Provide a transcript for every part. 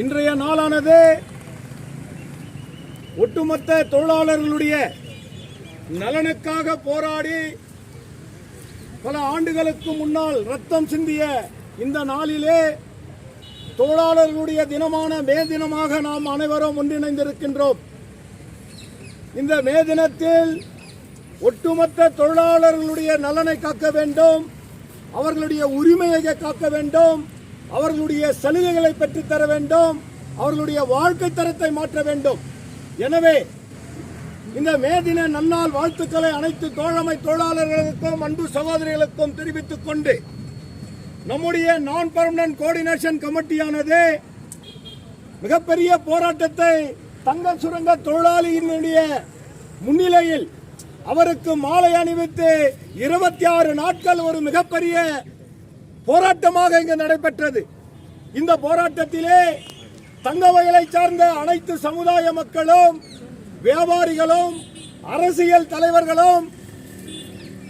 இன்றைய நாளானது ஒட்டுமொத்த தொழிலாளர்களுடைய நலனுக்காக போராடி பல ஆண்டுகளுக்கு முன்னால் ரத்தம் சிந்திய இந்த நாளிலே தொழிலாளர்களுடைய தினமான மே தினமாக நாம் அனைவரும் ஒன்றிணைந்திருக்கின்றோம். இந்த மே தினத்தில் ஒட்டுமொத்த தொழிலாளர்களுடைய நலனை காக்க வேண்டும் அவர்களுடைய உரிமையை காக்க வேண்டும் அவர்களுடைய சலுகைகளை பெற்றுத்தர வேண்டும். அவர்களுடைய வாழ்க்கை தரத்தை மாற்ற வேண்டும். எனவே இந்த மே தின நன்னாள் வாழ்த்துக்களை அனைத்து தோழமை தொழிலாளர்களுக்கும் அன்பு சகோதரிகளுக்கும் தெரிவித்துக் கொண்டு நம்முடைய நான் பர்மனன்ட் கோஆர்டினேஷன் கமிட்டியானது மிகப்பெரிய போராட்டத்தை தங்க சுரங்க தொழிலாளியினுடைய முன்னிலையில் அவருக்கு மாலை அணிவித்து இருபத்தி ஆறு நாட்கள் ஒரு மிகப்பெரிய போராட்டமாக இங்கு நடைபெற்றது. இந்த போராட்டத்திலே தங்க வயலை சார்ந்த அனைத்து சமுதாய மக்களும் வியாபாரிகளும் அரசியல் தலைவர்களும்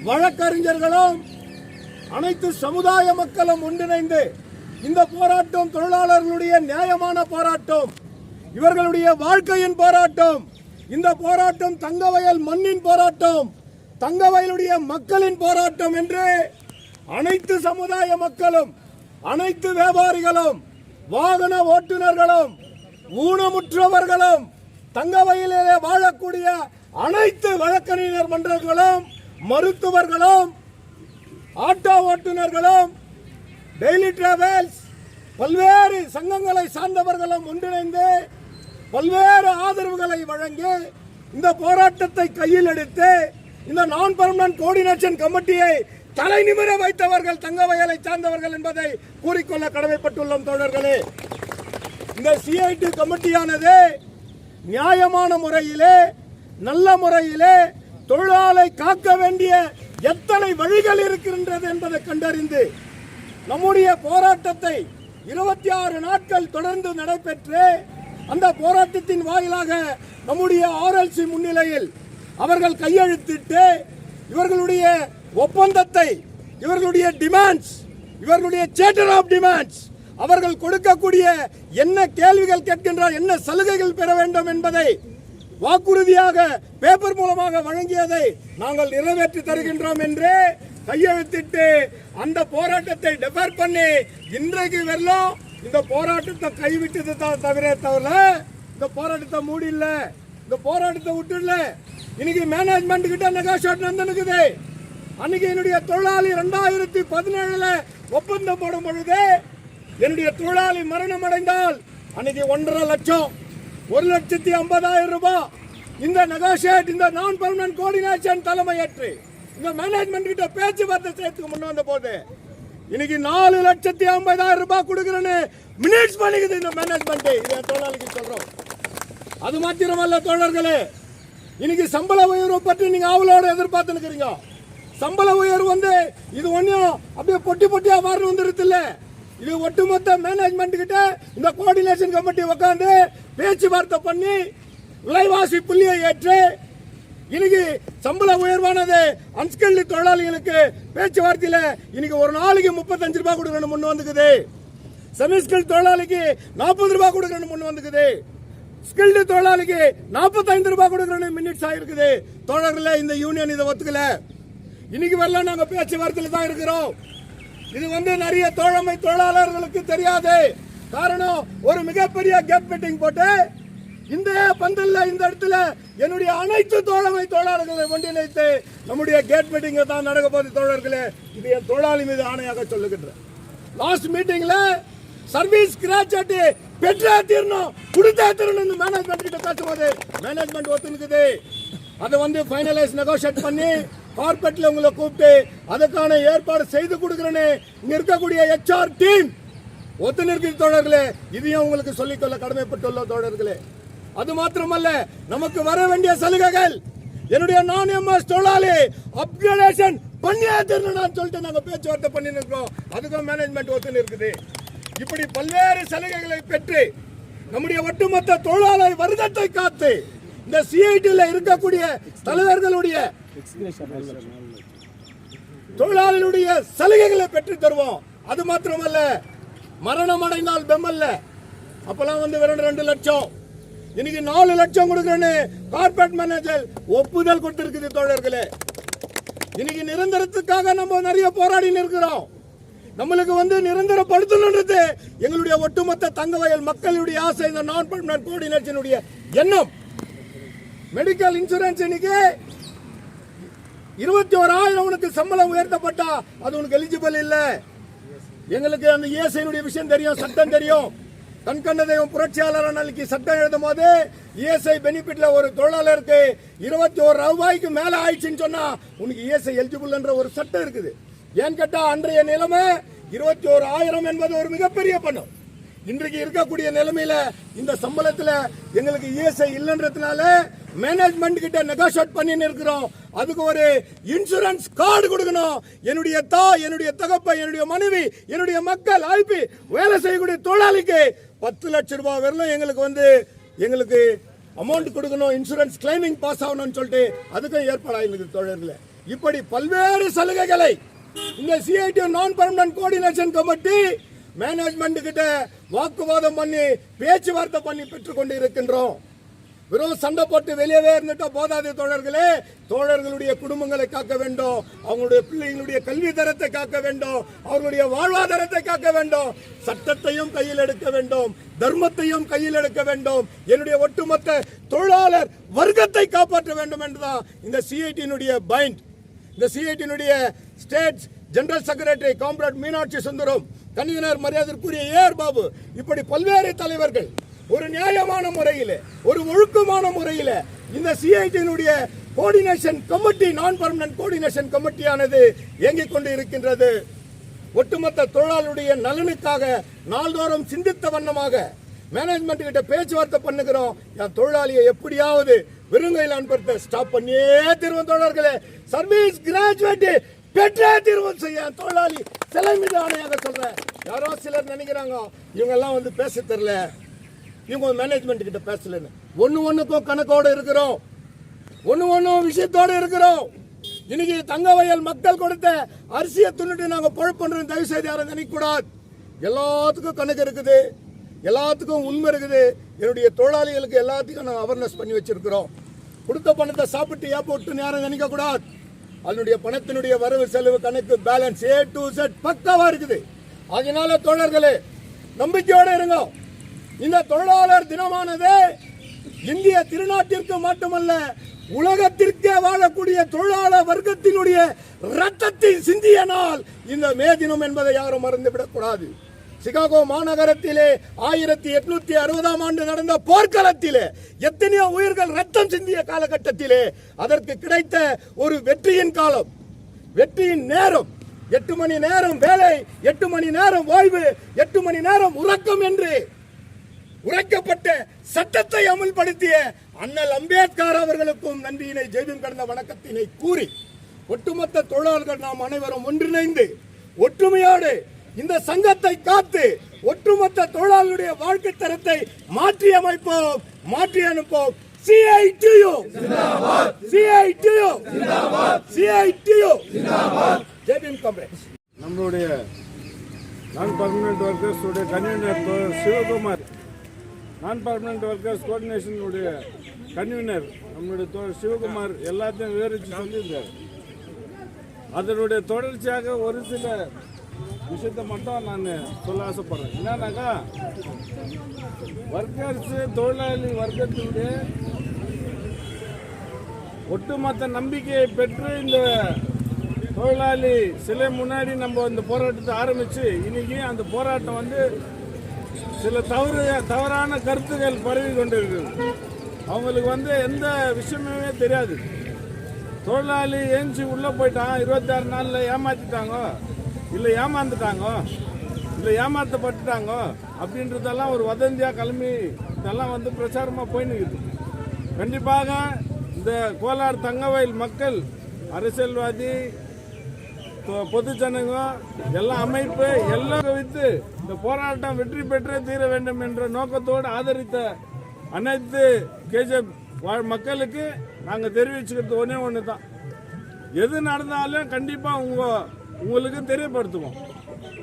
வழக்கறிஞர்களும் அனைத்து சமுதாய மக்களும் ஒன்றிணைந்து இந்த போராட்டம் தொழிலாளர்களுடைய நியாயமான போராட்டம் இவர்களுடைய வாழ்க்கையின் போராட்டம் இந்த போராட்டம் தங்கவயல் மண்ணின் போராட்டம் தங்கவயலுடைய மக்களின் போராட்டம் என்று அனைத்து சமுதாய மக்களும் அனைத்து வியாபாரிகளும் வாகன ஓட்டுநர்களும் ஊனமுற்றவர்களும் தங்கவயலிலே வாழக்கூடிய அனைத்து வழக்கறிஞர் மன்றங்களும் மருத்துவர்களும் ஆட்டோ ஓட்டுநர்களும் டெய்லி டிராவல்ஸ் பல்வேறு சங்கங்களை சார்ந்தவர்களும் ஒன்றிணைந்து பல்வேறு ஆதரவுகளை வழங்கி இந்த போராட்டத்தை கையில் எடுத்து இந்த நான் பர்மனன்ட் கோஆர்டினேஷன் கமிட்டியை தலை நிமிர வைத்தவர்கள் தங்க வயலை சார்ந்தவர்கள் என்பதை கூறிக்கொள்ள கடமைப்பட்டுள்ளோம் தோழர்களே. இந்த சிஐடி கமிட்டியானது நியாயமான முறையிலே நல்ல முறையிலே தொழிலாளை காக்க வேண்டிய எத்தனை வழிகள் இருக்கின்றது என்பதை கண்டறிந்து நம்முடைய போராட்டத்தை இருபத்தி ஆறு நாட்கள் தொடர்ந்து நடைபெற்று அந்த போராட்டத்தின் வாயிலாக நம்முடைய ஆர்எல்சி முன்னிலையில் அவர்கள் கையெழுத்திட்டு இவர்களுடைய ஒப்பந்தத்தை இவர்களுடைய டிமாண்ட்ஸ் இவர்களுடைய சேட்டர் ஆஃப் டிமாண்ட்ஸ் அவர்கள் கொடுக்கக்கூடிய என்ன கேள்விகள் கேட்கின்றார் என்ன சலுகைகள் பெற வேண்டும் என்பதை வாக்குறுதியாக பேப்பர் மூலமாக வழங்கியதை நாங்கள் நிறைவேற்றி தருகின்றோம் என்று கையெழுத்திட்டு அந்த போராட்டத்தை டெஃபர் பண்ணி இன்றைக்கு வரலாம் இந்த போராட்டத்தை கைவிட்டது தவிர தவிர இந்த போராட்டத்தை மூடில்ல. இந்த போராட்டத்தை விட்டுல இன்னைக்கு மேனேஜ்மெண்ட் கிட்ட நெகோசியேட் நடந்துருக்குது அன்னைக்கு என்னுடைய தொழிலாளி ரெண்டாயிரத்தி பதினேழுல ஒப்பந்தம் போடும் பொழுது என்னுடைய தொழிலாளி மரணம் அடைந்தால் அன்னைக்கு ஒன்றரை லட்சம். ஒரு லட்சத்தி ஐம்பதாயிரம் ரூபாய். இந்த நெகோசியேட் இந்த நான் பர்மனன்ட் கோஆர்டினேஷன் தலைமையேற்று இந்த மேனேஜ்மெண்ட் கிட்ட பேச்சுவார்த்தை செய்யறதுக்கு முன் வந்த போது இன்னைக்கு நாலு லட்சத்தி ஐம்பதாயிரம் ரூபாய் கொடுக்குறேன்னு மினிட்ஸ் பண்ணிக்குது இந்த மேனேஜ்மெண்ட் இது தொழிலாளிக்கு சொல்றோம். அது மாத்திரமல்ல தோழர்களே இன்னைக்கு சம்பள உயர்வு பற்றி நீங்க அவளோட எதிர்பார்த்துன்னு இருக்கிறீங்க சம்பள உயர்வு வந்து இது ஒன்றும் அப்படியே பொட்டி பொட்டியாக வரணும் வந்துருது இல்லை. இது ஒட்டுமொத்த மேனேஜ்மெண்ட் கிட்ட இந்த கோஆர்டினேஷன் கமிட்டி உட்காந்து பேச்சுவார்த்தை பண்ணி விலைவாசி புள்ளியை ஏற்று இன்னைக்கு சம்பள உயர்வானது அன்ஸ்கில்டு தொழிலாளிகளுக்கு பேச்சுவார்த்தையில் இன்னைக்கு ஒரு நாளைக்கு முப்பத்தஞ்சு ரூபாய் கொடுக்கணும் முன் வந்துக்குது. செமிஸ்கில் தொழிலாளிக்கு நாற்பது ரூபாய் கொடுக்கணும் முன் வந்துக்குது. ஸ்கில்டு தொழிலாளிக்கு நாற்பத்தைந்து ரூபாய் கொடுக்கணும் மினிட்ஸ் ஆகிருக்குது தொடரில் இந்த யூனியன் இதை ஒத்துக்கல. இன்னைக்கு வரலாம் நாங்க பேச்சுவார்த்தையில தான் இருக்கிறோம். இது வந்து நிறைய தோழமை தொழிலாளர்களுக்கு தெரியாது. காரணம் ஒரு மிகப்பெரிய கேப் மீட்டிங் போட்டு இந்த பந்தல்ல இந்த இடத்துல என்னுடைய அனைத்து தோழமை தொழிலாளர்களை ஒன்றிணைத்து நம்முடைய கேட் மீட்டிங்கை தான் நடக்க போது தோழர்களே. இது என் தொழிலாளி மீது ஆணையாக சொல்லுகின்றேன். லாஸ்ட் மீட்டிங்ல சர்வீஸ் கிராச்சுவேட் பெற்றா தீரணும் கொடுத்தா தீரணும் மேனேஜ்மெண்ட் கிட்ட பேசும்போது மேனேஜ்மெண்ட் ஒத்துனுக்குது அதை வந்து ஃபைனலைஸ் நெகோஷியேட் பண்ணி கார்பெட்ல உங்களை கூப்பிட்டு அதுக்கான ஏற்பாடு செய்து கொடுக்குறேன்னு இங்க இருக்கக்கூடிய ஹெச்ஆர் டீம் ஒத்துநிற்கிற தோழர்களே இதையும் உங்களுக்கு சொல்லிக்கொள்ள கடமைப்பட்டுள்ள தோழர்களே. அது மாத்திரமல்ல நமக்கு வர வேண்டிய சலுகைகள். என்னுடைய நான் எம்எஸ் தொழிலாளி அப்கிரேடேஷன் பண்ணியே தரணும்னு சொல்லிட்டு நாங்க பேச்சுவார்த்தை பண்ணின்னு இருக்கிறோம். அதுக்கும் மேனேஜ்மெண்ட் ஒத்துன்னு இருக்குது இப்படி பல்வேறு சலுகைகளை பெற்று நம்முடைய ஒட்டுமொத்த தொழிலாளர் வருகத்தை காத்து இந்த சிஐடியில் இருக்கக்கூடிய தலைவர்களுடைய தொழிலாளர்களுடைய சலுகைகளை பெற்று தருவோம். அது மாத்திரமல்ல மரணம் அடைந்தால் பெம்மல்ல அப்பெல்லாம் வந்து வெறும் ரெண்டு லட்சம். இன்னைக்கு நாலு லட்சம் கொடுக்குறேன்னு கார்பரேட் மேனேஜர் ஒப்புதல் கொடுத்திருக்குது தோழர்களே. இன்னைக்கு நிரந்தரத்துக்காக நம்ம நிறைய போராடி இருக்கிறோம் நம்மளுக்கு வந்து நிரந்தரப்படுத்தணுன்றது எங்களுடைய ஒட்டுமொத்த தங்க வயல் மக்களுடைய ஆசை இந்த நான் பர்மனன்ட் கோஆர்டினேஷனுடைய எண்ணம். மெடிக்கல் இன்சூரன்ஸ் இன்னைக்கு இருபத்தி ஓராயிரம் உனக்கு சம்பளம் உயர்த்தப்பட்டா அது உனக்கு எலிஜிபிள் இல்ல. எங்களுக்கு அந்த இயேசையினுடைய விஷயம் தெரியும் சட்டம் தெரியும். கண்கண்ட தெய்வம் புரட்சியாளர் அன்னைக்கு சட்டம் எழுதும் போது இஎஸ்ஐ பெனிஃபிட்ல ஒரு தொழிலாளருக்கு இருபத்தி ஒரு ரூபாய்க்கு மேல ஆயிடுச்சுன்னு சொன்னா உனக்கு இஎஸ்ஐ எலிஜிபிள்ன்ற ஒரு சட்டம் இருக்குது. ஏன்னு கேட்டா அன்றைய நிலைமை இருபத்தி ஒரு ஆயிரம் என்பது ஒரு மிகப்பெரிய பணம். இன்றைக்கு இருக்கக்கூடிய நிலைமையில இந்த சம்பளத்துல எங்களுக்கு இஎஸ்ஐ இல்லைன்றதுனால மேனேஜ்மெண்ட் கிட்ட நெகோசியேட் பண்ணின்னு இருக்கிறோம். அதுக்கு ஒரு இன்சூரன்ஸ் கார்டு கொடுக்கணும். என்னுடைய தாய் என்னுடைய தகப்ப என்னுடைய மனைவி என்னுடைய மக்கள் அழைப்பி வேலை செய்யக்கூடிய தொழிலாளிக்கு பத்து லட்சம் ரூபாய் வரலும் எங்களுக்கு வந்து எங்களுக்கு அமௌண்ட் கொடுக்கணும். இன்சூரன்ஸ் கிளைமிங் பாஸ் ஆகணும்னு சொல்லிட்டு அதுக்கும் ஏற்பாடாயிருக்கு தோழர்களே இப்படி பல்வேறு சலுகைகளை இந்த சிஐடி நான் பர்மனன்ட் கோஆர்டினேஷன் கமிட்டி மேனேஜ்மெண்ட் கிட்ட வாக்குவாதம் பண்ணி பேச்சுவார்த்தை பண்ணி பெற்றுக்கொண்டு இருக்கின்றோம். வெறும் சண்டை போட்டு வெளியவே இருந்துட்டா போதாது தோழர்களே. தோழர்களுடைய குடும்பங்களை காக்க வேண்டும். அவங்களுடைய பிள்ளைகளுடைய கல்வி தரத்தை காக்க வேண்டும். அவர்களுடைய வாழ்வாதாரத்தை காக்க வேண்டும். சட்டத்தையும் கையில் எடுக்க வேண்டும். தர்மத்தையும் கையில் எடுக்க வேண்டும். என்னுடைய ஒட்டுமொத்த தொழிலாளர் வர்க்கத்தை காப்பாற்ற வேண்டும் என்றுதான் இந்த சிஐடியினுடைய பைண்ட் இந்த சிஐடியினுடைய state general secretary comrade Meenakshi Sundaram convener மரியாதைக்குரிய ஏஆர் பாபு இப்படி பல்வேறு தலைவர்கள் ஒரு நியாயமான முறையில் ஒரு ஒழுக்கமான முறையில் இந்த சிஐடியினுடைய coordination committee non permanent coordination கமிட்டியானது இயங்கிக் கொண்டு இருக்கின்றது ஒட்டுமொத்த தொழிலாளருடைய நலனுக்காக நாள்தோறும் சிந்தித்த வண்ணமாக மேனேஜ்மெண்ட் கிட்ட பேச்சுவார்த்தை பண்ணுகிறோம். என் தொழிலாளியை எப்படியாவது வெறுங்கையில் அனுப்புறத ஸ்டாப் பண்ணியே திருவன் தோழர்களே. சர்வீஸ் கிராஜுவேட் பெற்றே திருவம் செய்ய தொழிலாளி சிலை மீது ஆணையாக சொல்றேன். யாரோ சிலர் நினைக்கிறாங்க இவங்க எல்லாம் வந்து பேச தெரியல. இவங்க மேனேஜ்மெண்ட் கிட்ட பேசலன்னு. ஒன்று ஒன்றுக்கும் கணக்கோடு இருக்கிறோம். ஒன்று ஒன்றும் விஷயத்தோட இருக்கிறோம். இன்னைக்கு தங்க வயல் மக்கள் கொடுத்த அரிசியை துண்ணிட்டு நாங்கள் பொழப்பு தயவு செய்து யாரும் நினைக்கூடாது எல்லாத்துக்கும் கணக்கு இருக்குது. எல்லாத்துக்கும் உண்மை இருக்குது. என்னுடைய தொழிலாளிகளுக்கு எல்லாத்துக்கும் நாங்கள் அவேர்னஸ் பண்ணி வச்சிருக்கிறோம். கொடுத்த பணத்தை சாப்பிட்டு ஏப்ப விட்டு யாரும் நினைக்க கூடாது அதனுடைய பணத்தினுடைய வரவு செலவு கணக்கு பேலன்ஸ் ஏ டு செட் பக்காவாக இருக்குது. அதனால தோழர்களே நம்பிக்கையோடு இருங்க. இந்த தொழிலாளர் தினமானது இந்திய திருநாட்டிற்கு மட்டுமல்ல உலகத்திற்கே வாழக்கூடிய தொழிலாளர் வர்க்கத்தினுடைய ரத்தத்தை சிந்திய நாள் இந்த மே தினம் என்பதை யாரும் மறந்துவிடக் கூடாது சிகாகோ மாநகரத்திலே ஆயிரத்தி எட்நூத்தி அறுபதாம் ஆண்டு நடந்த போர்க்களத்திலே எத்தனையோ உயிர்கள் ரத்தம் சிந்திய காலகட்டத்திலே அதற்கு கிடைத்த ஒரு வெற்றியின் காலம். வெற்றியின் நேரம். எட்டு மணி நேரம் வேலை எட்டு மணி நேரம் ஓய்வு எட்டு மணி நேரம் உறக்கம் என்று உரைக்கப்பட்ட சட்டத்தை அமுல்படுத்திய அண்ணல் அம்பேத்கர் அவர்களுக்கும் நன்றியினை ஜெய்தும் கடந்த வணக்கத்தினை கூறி ஒட்டுமொத்த தொழிலாளர்கள் நாம் அனைவரும் ஒன்றிணைந்து ஒற்றுமையோடு இந்த சங்கத்தை காத்து ஒட்டுமொத்த தொழிலாளர்களுடைய வாழ்க்கை தரத்தை மாற்றி அமைப்போம் மாற்றி அனுப்போம். CITU CITU CITU Jai Bhim comrades. நம்மளுடைய நான் பர்மனன்ட் ஒர்க்கர்ஸ் உடைய கன்வீனர் சிவகுமார். நான் பர்மனன்ட் ஒர்க்கர்ஸ் கோஆர்டினேஷனுடைய கன்வீனர் நம்மளுடைய தோ- சிவகுமார் எல்லாத்தையும் விவரித்து சொல்லியிருந்தார் அதனுடைய தொடர்ச்சியாக ஒரு சில விஷயத்தை மட்டும் நான் சொல்ல ஆசைப்படுறேன். என்னன்னாக்கா ஒர்க்கர்ஸு தொழிலாளி வர்க்கத்தினுடைய ஒட்டுமொத்த நம்பிக்கையை பெற்று இந்த தொழிலாளி சிலை முன்னாடி நம்ம இந்த போராட்டத்தை ஆரம்பித்து இன்றைக்கி அந்த போராட்டம் வந்து சில தவறு தவறான கருத்துக்கள் பரவி கொண்டிருக்கிறது. அவங்களுக்கு வந்து எந்த விஷயமுமே தெரியாது. தொழிலாளி ஏஞ்சி உள்ளே போயிட்டான் இருபத்தாறு நாளில் ஏமாற்றிட்டாங்கோ இல்லை ஏமாந்துட்டாங்கோ இல்லை ஏமாற்றப்பட்டுட்டாங்கோ அப்படின்றதெல்லாம் ஒரு வதந்தியாக கிளம்பி இதெல்லாம் வந்து பிரச்சாரமாக போயின்னு இருக்குது. கண்டிப்பாக இந்த கோலார் தங்கவயல் மக்கள் அரசியல்வாதி பொது ஜனங்க எல்லா அமைப்பு எல்லாம் வைத்து இந்த போராட்டம் வெற்றி பெற்றே தீர வேண்டும் என்ற நோக்கத்தோடு ஆதரித்த அனைத்து கேஜப் வாழ் மக்களுக்கு நாங்கள் தெரிவிச்சுக்கிறது ஒன்றே ஒன்று தான் எது நடந்தாலும் கண்டிப்பாக உங்கள் உங்களுக்கு தெரியப்படுத்துவோம்.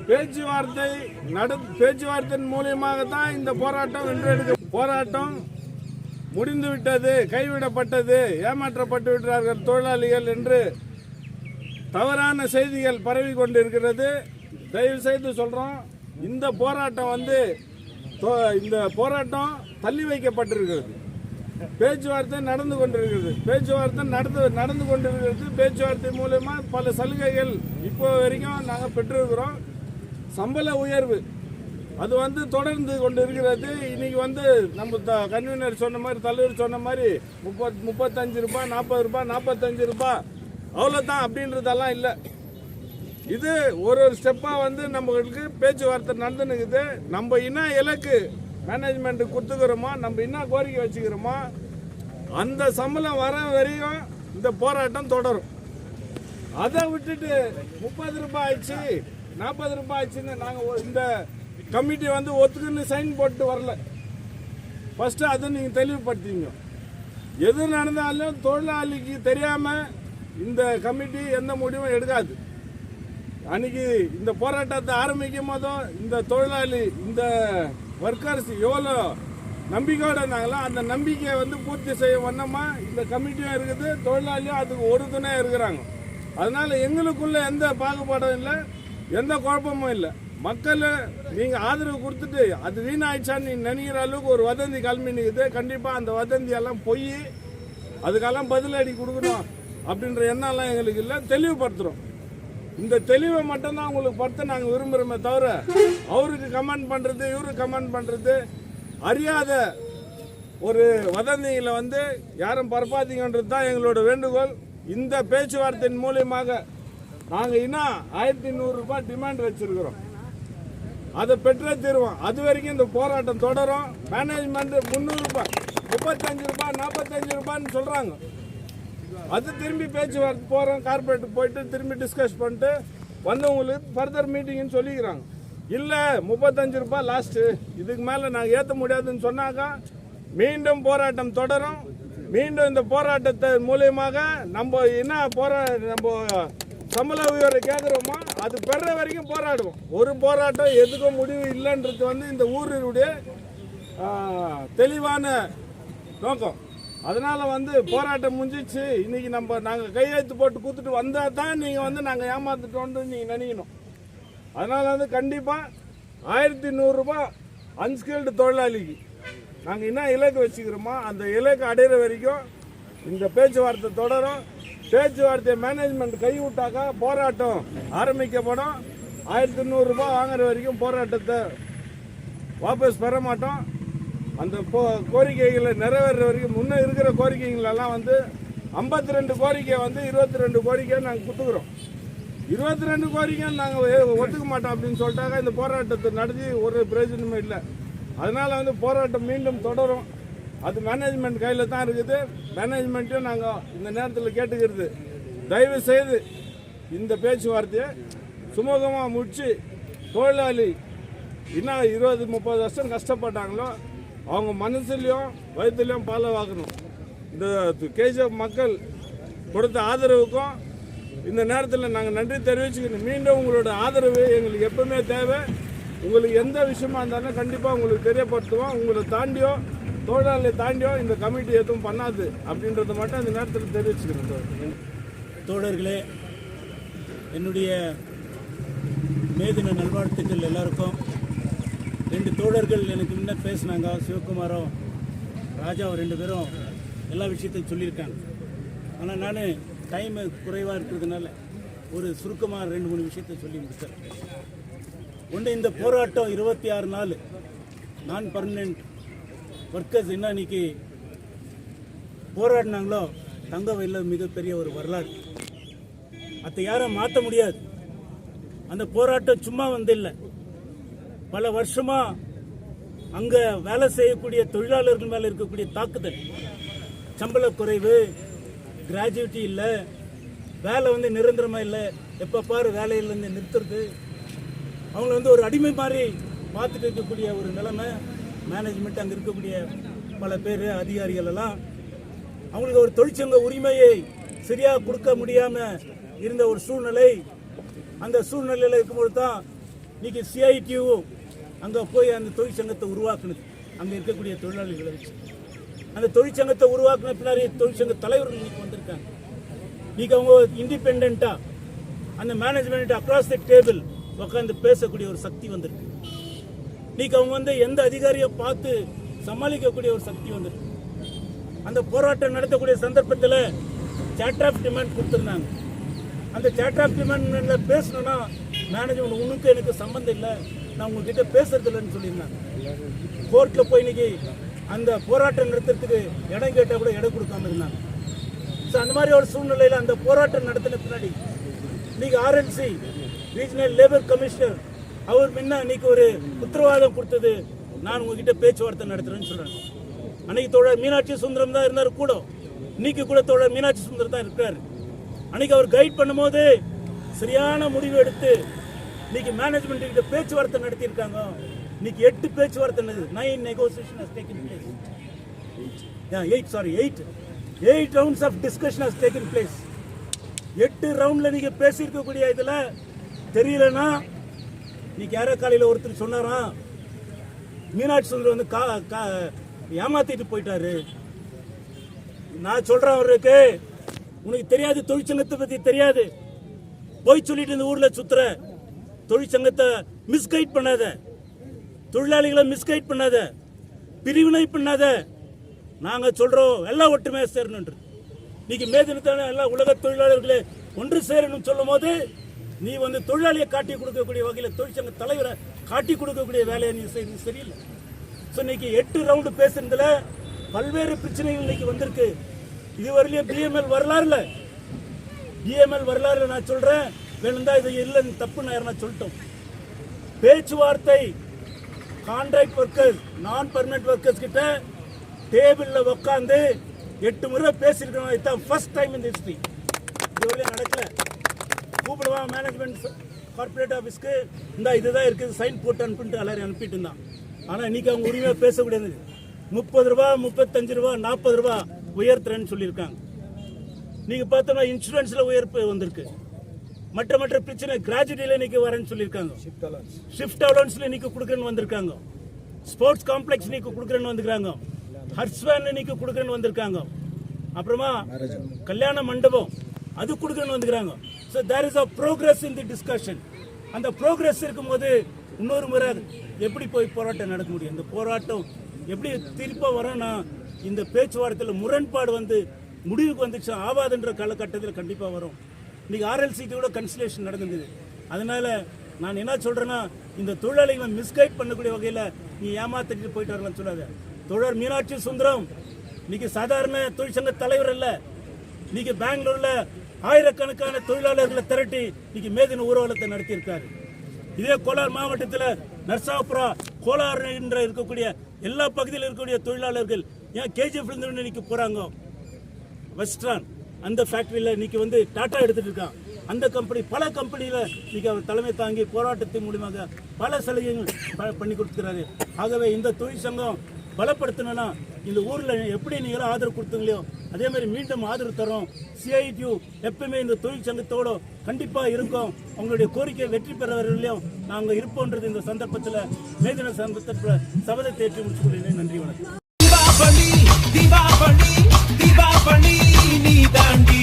பேச்சுவார்த்தை நட பேச்சுவார்த்தையின் மூலியமாக தான் இந்த போராட்டம் வென்றெடுக்க போராட்டம் முடிந்து விட்டது கைவிடப்பட்டது ஏமாற்றப்பட்டு விட்டார்கள் தொழிலாளிகள் என்று தவறான செய்திகள் பரவி கொண்டிருக்கிறது. தயவு செய்து சொல்றோம் இந்த போராட்டம் வந்து இந்த போராட்டம் தள்ளி வைக்கப்பட்டிருக்கிறது. பேச்சுவார்த்தை நடந்து கொண்டிருக்கிறது. பேச்சுவார்த்தை நடந்து நடந்து கொண்டிருக்கிறது. பேச்சுவார்த்தை மூலமா பல சலுகைகள் இப்போ வரைக்கும் நாங்கள் பெற்றிருக்கிறோம். சம்பள உயர்வு அது வந்து தொடர்ந்து கொண்டு இருக்கிறது இன்னைக்கு வந்து நம்ம த- கன்வீனர் சொன்ன மாதிரி தலைவர் சொன்ன மாதிரி முப்பத் முப்பத்தஞ்சு ரூபாய் நாற்பது ரூபாய் நாற்பத்தஞ்சு ரூபாய் அவ்வளோதான் அப்படின்றதெல்லாம் இல்லை. இது ஒரு ஒரு ஸ்டெப்பாக வந்து நம்மளுக்கு பேச்சுவார்த்தை நடந்துனுக்குது நம்ம என்ன இலக்கு மேனேஜ்மெண்ட்டு கொடுத்துக்கிறோமோ? நம்ம என்ன கோரிக்கை வச்சுக்கிறோமோ? அந்த சம்பளம் வர வரையும் இந்த போராட்டம் தொடரும். அதை விட்டுட்டு முப்பது ரூபாய் ஆயிடுச்சு நாற்பது ரூபாய் ஆயிடுச்சுன்னு நாங்கள் இந்த கமிட்டி வந்து ஒத்துக்குன்னு சைன் போட்டு வரல. ஃபஸ்ட்டு அதை நீங்கள் தெளிவுபடுத்திங்க எது நடந்தாலும் தொழிலாளிக்கு தெரியாமல் இந்த கமிட்டி எந்த முடிவும் எடுக்காது. அன்னைக்கு இந்த போராட்டத்தை ஆரம்பிக்கும் போதும் இந்த தொழிலாளி இந்த ஒர்க்கர்ஸ் எவ்வளோ நம்பிக்கையோட இருந்தாங்களோ? அந்த நம்பிக்கையை வந்து பூர்த்தி செய்ய வண்ணமாக இந்த கமிட்டியும் இருக்குது தொழிலாளியும் அதுக்கு ஒரு துணையாக இருக்கிறாங்க. அதனால் எங்களுக்குள்ள எந்த பாகுபாடும் இல்லை எந்த குழப்பமும் இல்லை. மக்கள் நீங்கள் ஆதரவு கொடுத்துட்டு அது வீணாயிடுச்சான்னு நீ நினைக்கிற அளவுக்கு ஒரு வதந்தி கிளம்பி நிற்குது கண்டிப்பாக அந்த வதந்தியெல்லாம் போய் பொய் அதுக்கெல்லாம் பதிலடி கொடுக்கணும். அப்படின்ற எண்ணம்லாம் எங்களுக்கு இல்லை. தெளிவுபடுத்துகிறோம் இந்த தெளிவை மட்டும்தான் உங்களுக்கு படுத்த நாங்கள் விரும்புகிறோமே தவிர அவருக்கு கமெண்ட் பண்ணுறது இவருக்கு கமெண்ட் பண்ணுறது அறியாத ஒரு வதந்திகளை வந்து யாரும் பரப்பாதீங்கன்றது தான் எங்களோட வேண்டுகோள். இந்த பேச்சுவார்த்தையின் மூலியமாக நாங்கள் இன்னும் ஆயிரத்தி நூறுரூபா டிமாண்ட் வச்சுருக்கிறோம். அதை பெற்றே தீருவோம். அது வரைக்கும் இந்த போராட்டம் தொடரும். மேனேஜ்மெண்ட்டு முந்நூறுரூபா முப்பத்தஞ்சு ரூபாய் நாற்பத்தஞ்சு ரூபான்னு சொல்கிறாங்க அது திரும்பி பேச்சுவார்த்தை போகிறோம் கார்பரேட்டுக்கு போயிட்டு திரும்பி டிஸ்கஸ் பண்ணிட்டு வந்தவங்களுக்கு ஃபர்தர் மீட்டிங்னு சொல்லிக்கிறாங்க. இல்லை முப்பத்தஞ்சு ரூபாய் லாஸ்ட்டு இதுக்கு மேலே நாங்கள் ஏற்ற முடியாதுன்னு சொன்னாக்கா மீண்டும் போராட்டம் தொடரும். மீண்டும் இந்த போராட்டத்தை மூலியமாக நம்ம என்ன போரா நம்ம சம்பள உயர்வை கேட்குறோமோ அது பெற வரைக்கும் போராடுவோம். ஒரு போராட்டம் எதுக்கும் முடிவு இல்லைன்றது வந்து இந்த ஊரினுடைய தெளிவான நோக்கம். அதனால வந்து போராட்டம் முடிஞ்சிச்சு. இன்னைக்கு நம்ம நாங்கள் கையெழுத்து போட்டு கொடுத்துட்டு வந்தால் தான் நீங்கள் வந்து நாங்கள் ஏமாத்துட்டோம்னு நீங்கள் நினைக்கணும். அதனால வந்து கண்டிப்பாக ஆயிரத்தி நூறுரூபா அன்ஸ்கில்டு தொழிலாளிக்கு நாங்கள் என்ன இலக்கு வச்சுக்கிறோமோ அந்த இலக்கு அடையிற வரைக்கும் இந்த பேச்சுவார்த்தை தொடரும். பேச்சுவார்த்தையை மேனேஜ்மெண்ட் கை விட்டாக்கா போராட்டம் ஆரம்பிக்கப்படும். ஆயிரத்தி நூறுரூபா வாங்குற வரைக்கும் போராட்டத்தை வாபஸ் பெற மாட்டோம். அந்த போ கோரிக்கைகளை நிறைவேற வரைக்கும் முன்னே இருக்கிற கோரிக்கைகளெல்லாம் வந்து ஐம்பத்தி ரெண்டு கோரிக்கை வந்து இருபத்தி ரெண்டு கோரிக்கை நாங்கள் கொடுத்துக்குறோம் இருபத்தி ரெண்டு கோரிக்கை நாங்கள் ஒத்துக்க மாட்டோம் அப்படின்னு சொல்லிட்டாங்க இந்த போராட்டத்தை நடத்தி ஒரு பிரயோஜனமே இல்லை. அதனால் வந்து போராட்டம் மீண்டும் தொடரும். அது மேனேஜ்மெண்ட் கையில் தான் இருக்குது. மேனேஜ்மெண்ட்டையும் நாங்கள் இந்த நேரத்தில் கேட்டுக்கிறது. தயவு செய்து இந்த பேச்சுவார்த்தையை சுமூகமாக முடிச்சு தொழிலாளி இன்னும் இருபது முப்பது வருஷம் கஷ்டப்பட்டாங்களோ அவங்க மனசுலையும் வயிற்றுலையும் பாலவாக்கணும் இந்த கேஜிஎஃப் மக்கள் கொடுத்த ஆதரவுக்கும் இந்த நேரத்தில் நாங்கள் நன்றி தெரிவிச்சுக்கணும். மீண்டும் உங்களோட ஆதரவு எங்களுக்கு எப்பவுமே தேவை. உங்களுக்கு எந்த விஷயமா இருந்தாலும் கண்டிப்பாக உங்களுக்கு தெரியப்படுத்துவோம். உங்களை தாண்டியோ தொழிலாளி தாண்டியோ இந்த கமிட்டி எதுவும் பண்ணாது அப்படின்றத மட்டும் அந்த நேரத்தில் தெரிவிச்சுக்கிறேன் தோழர்களே என்னுடைய மேதின நல்வாழ்த்துக்கள் எல்லாருக்கும். ரெண்டு தோழர்கள் எனக்கு முன்ன பேசினாங்க சிவகுமாரும் ராஜாவும் ரெண்டு பேரும் எல்லா விஷயத்தையும் சொல்லியிருக்காங்க. ஆனால் நான் டைம் குறைவாக இருக்கிறதுனால ஒரு சுருக்கமாக ரெண்டு மூணு விஷயத்தை சொல்லி முடித்தேன் ஒன்று இந்த போராட்டம் இருபத்தி ஆறு நாள் நான் பர்மனெண்ட் ஒர்க்கர்ஸ் என்ன இன்னைக்கு போராடினாங்களோ தங்க வயலில் மிகப்பெரிய ஒரு வரலாறு. அதை யாரும் மாற்ற முடியாது. அந்த போராட்டம் சும்மா வந்து இல்லை பல வருஷமா அங்க வேலை செய்யக்கூடிய தொழிலாளர்கள் மேல இருக்கக்கூடிய தாக்குதல். சம்பள குறைவு கிராஜுவிட்டி இல்லை வேலை வந்து நிரந்தரமா இல்லை எப்போ பாரு வேலையிலேருந்து நிறுத்துறது. அவங்கள வந்து ஒரு அடிமை மாதிரி பார்த்துட்டு இருக்கக்கூடிய ஒரு நிலைமை. மேனேஜ்மெண்ட் அங்கே இருக்கக்கூடிய பல பேர் அதிகாரிகள் எல்லாம் அவங்களுக்கு ஒரு தொழிற்சங்க உரிமையை சரியாக கொடுக்க முடியாமல் இருந்த ஒரு சூழ்நிலை. அந்த சூழ்நிலையில் இருக்கும்போது தான் இன்னைக்கு சிஐடியும் அங்கே போய் அந்த தொழிற்சங்கத்தை உருவாக்குனது. அங்கே இருக்கக்கூடிய தொழிலாளிகளை வச்சு. அந்த தொழிற்சங்கத்தை உருவாக்குன பின்னாடி தொழிற்சங்க தலைவர்கள் இன்னைக்கு வந்திருக்காங்க. இன்னைக்கு அவங்க இண்டிபெண்ட்டாக அந்த மேனேஜ்மெண்ட் அக்ராஸ் தி டேபிள் உட்காந்து பேசக்கூடிய ஒரு சக்தி வந்திருக்கு. இன்னைக்கு அவங்க வந்து எந்த அதிகாரியை பார்த்து சமாளிக்கக்கூடிய ஒரு சக்தி வந்திருக்கு. அந்த போராட்டம் நடத்தக்கூடிய சந்தர்ப்பத்தில் சேட்டர் ஆஃப் டிமாண்ட் கொடுத்துருந்தாங்க. அந்த சேட்டர் ஆஃப் டிமாண்ட்ல பேசணும்னா மேனேஜ்மெண்ட் உனக்கு எனக்கு சம்மந்தம் இல்லை. நான் உங்ககிட்ட பேசுறது இல்லைன்னு சொல்லியிருந்தாங்க கோர்ட்டில் போய் இன்னைக்கு அந்த போராட்டம் நடத்துறதுக்கு இடம் கேட்டால் கூட இடம் கொடுக்காம இருந்தாங்க. ஸோ அந்த மாதிரி ஒரு சூழ்நிலையில் அந்த போராட்டம் நடத்தின பின்னாடி இன்னைக்கு ஆர்என்சி ரீஜனல் லேபர் கமிஷனர் அவர் முன்ன இன்னைக்கு ஒரு உத்தரவாதம் கொடுத்தது. நான் உங்ககிட்ட பேச்சுவார்த்தை நடத்துறேன்னு சொல்கிறேன் அன்னைக்கு தோழர் மீனாட்சி சுந்தரம் தான் இருந்தார் கூட. இன்னைக்கு கூட தோழர் மீனாட்சி சுந்தரம் தான் இருக்கிறார் அன்னைக்கு அவர் கைட் பண்ணும்போது சரியான முடிவு எடுத்து இன்னைக்கு மேனேஜ்மெண்ட் கிட்ட பேச்சுவார்த்தை நடத்தியிருக்காங்க. இன்னைக்கு எட்டு பேச்சுவார்த்தை நடந்தது nine negotiation has taken place eight sorry eight eight rounds of discussion has taken place எட்டு ரவுண்ட்ல நீங்க பேசியிருக்கக்கூடிய இதுல தெரியலன்னா இன்னைக்கு யாரோ காலையில் ஒருத்தர் சொன்னாராம் மீனாட்சி சுந்தர் வந்து கா கா ஏமாத்திட்டு போயிட்டாரு. நான் சொல்றேன் அவருக்கு உனக்கு தெரியாது தொழிற்சங்கத்தை பத்தி தெரியாது. போய் சொல்லிட்டு இந்த ஊர்ல சுத்துற. தொழிற்சங்கத்தை மிஸ்கைட் பண்ணாத. தொழிலாளிகளை மிஸ்கைட் பண்ணாத. பிரிவினை பண்ணாத. நாங்கள் சொல்றோம் எல்லாம் ஒற்றுமையாக சேரணும் இன்னைக்கு மே தினத்தான எல்லா உலக தொழிலாளர்களே ஒன்று சேரணும் சொல்லும் போது நீ வந்து தொழிலாளியை காட்டி கொடுக்கக்கூடிய வகையில் தொழிற்சங்க தலைவரை காட்டி கொடுக்கக்கூடிய வேலையை நீ செய்யணும் சரியில்லை. ஸோ இன்னைக்கு எட்டு ரவுண்டு பேசுறதுல பல்வேறு பிரச்சனைகள் இன்னைக்கு வந்திருக்கு. இதுவரையிலும் பிஎம்எல் வரலாறுல. பிஎம்எல் வரலாறுல நான் சொல்றேன். வேணும்தா இது இல்லை தப்பு நேரம் யாருன்னா சொல்லிட்டோம். பேச்சுவார்த்தை contract workers non permanent workers கிட்ட டேபிளில் உட்காந்து எட்டு முறை பேசியிருக்கோம் இதுதான் ஃபர்ஸ்ட் டைம் இந்த ஹிஸ்ட்ரி இதுவரையும் நடக்கல. கூப்பிடுவான் மேனேஜ்மெண்ட் கார்ப்பரேட் ஆஃபீஸ்க்கு இந்த இதுதான் இருக்குது சைன் போட்டு அனுப்பிட்டு எல்லாரும் அனுப்பிட்டு இருந்தான். ஆனால் இன்னைக்கு அவங்க உரிமையாக பேசக்கூடியது முப்பது ரூபா முப்பத்தஞ்சு ரூபா நாற்பது ரூபா உயர்த்துறேன்னு சொல்லியிருக்காங்க. நீங்கள் பார்த்தோம்னா இன்சூரன்ஸில் உயர்ப்பு வந்திருக்கு. மற்ற மற்ற பிரச்சனை கிராஜுவிட்டியில் இன்னைக்கு வரேன்னு சொல்லியிருக்காங்க. ஷிஃப்ட் அலோன்ஸ்ல இன்னைக்கு கொடுக்குறேன்னு வந்திருக்காங்க. ஸ்போர்ட்ஸ் காம்ப்ளெக்ஸ் இன்னைக்கு கொடுக்குறேன்னு வந்துருக்காங்க. ஹர்ஸ்வேன் இன்னைக்கு கொடுக்குறேன்னு வந்திருக்காங்க. அப்புறமா கல்யாண மண்டபம் அது கொடுக்குறேன்னு வந்துக்கிறாங்க so there is a progress in the discussion அந்த ப்ரோக்ரஸ் இருக்கும்போது இன்னொரு முறை எப்படி போய் போராட்டம் நடக்க முடியும்? இந்த போராட்டம் எப்படி திருப்ப வரனா இந்த பேச்சுவார்த்தையில் முரண்பாடு வந்து முடிவுக்கு வந்துச்சு ஆவாதுன்ற காலகட்டத்தில் கண்டிப்பாக வரும். இன்னைக்கு ஆர்எல்சிக்கு கூட கன்சலேஷன் நடந்தது. அதனால நான் என்ன சொல்றேன்னா இந்த தொழிலாளிகளை மிஸ்கைட் பண்ணக்கூடிய வகையில் நீ ஏமாத்திட்டு போயிட்டு வரலாம்னு சொல்லாத. தொழில் மீனாட்சி சுந்தரம் இன்னைக்கு சாதாரண தொழிற்சங்க தலைவர் இல்லை இன்னைக்கு பெங்களூர்ல ஆயிரக்கணக்கான தொழிலாளர்களை திரட்டி இன்னைக்கு மேதின ஊர்வலத்தை நடத்தியிருக்காரு. இதே கோலார் மாவட்டத்தில் நர்சாபுரா கோலார் என்ற இருக்கக்கூடிய எல்லா பகுதியில் இருக்கக்கூடிய தொழிலாளர்கள் ஏன் கேஜிஎஃப் இன்னைக்கு போறாங்க? வெஸ்ட்ரான் அந்த ஃபேக்டரியில் இன்னைக்கு வந்து டாட்டா எடுத்துகிட்டு இருக்கான். அந்த கம்பெனி பல கம்பெனியில் இன்னைக்கு அவர் தலைமை தாங்கி போராட்டத்தின் மூலியமாக பல சலுகைகள் பண்ணி கொடுத்துக்கிறாரு. ஆகவே இந்த தொழிற்சங்கம் பலப்படுத்தணும்னா இந்த ஊரில் எப்படி நீங்களும் ஆதரவு கொடுத்தீங்களோ அதே மாதிரி மீண்டும் ஆதரவு தரோம் சிஐடியூ எப்பவுமே இந்த தொழிற்சங்கத்தோட கண்டிப்பாக இருக்கும். உங்களுடைய கோரிக்கை வெற்றி பெறவர்களையும் நாங்கள் இருப்போன்றது இந்த சந்தர்ப்பத்தில் மேதின சந்தர்ப்பத்தில் சபதத்தை ஏற்றி முடிச்சுக்கொள்கிறேன் நன்றி வணக்கம். தீபாவளி நீ தாண்டி.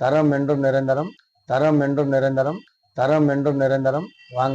தரம் என்றும் நிரந்தரம் தரம் என்றும் நிரந்தரம் தரம் என்றும் நிரந்தரம். வாங்க.